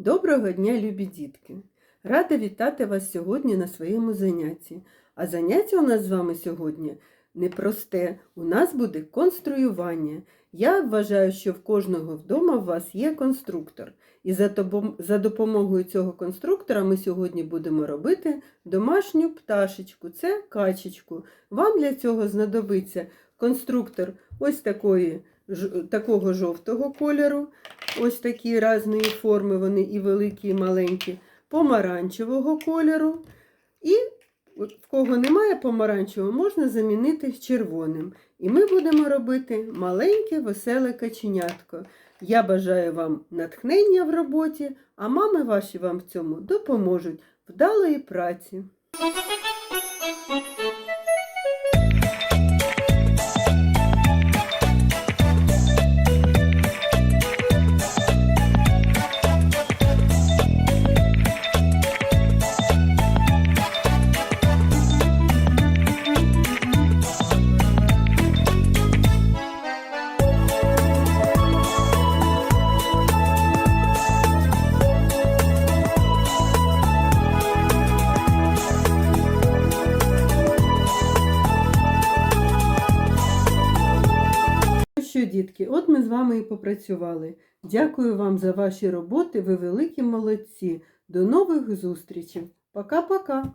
Доброго дня, любі дітки! Рада вітати вас сьогодні на своєму занятті. А заняття у нас з вами сьогодні непросте. У нас буде конструювання. Я вважаю, що в кожного вдома у вас є конструктор. І за, допомогою цього конструктора ми сьогодні будемо робити домашню пташечку. Це качечку. Вам для цього знадобиться конструктор ось такої, такого жовтого кольору. Ось такі різної форми, вони і великі, і маленькі, помаранчевого кольору. І в кого немає помаранчевого, можна замінити червоним. І ми будемо робити маленьке веселе каченятко. Я бажаю вам натхнення в роботі, а мами ваші вам в цьому допоможуть. Вдалої праці! Що, дітки, от ми з вами і попрацювали. Дякую вам за ваші роботи. Ви великі молодці. До нових зустрічей. Пока-пока.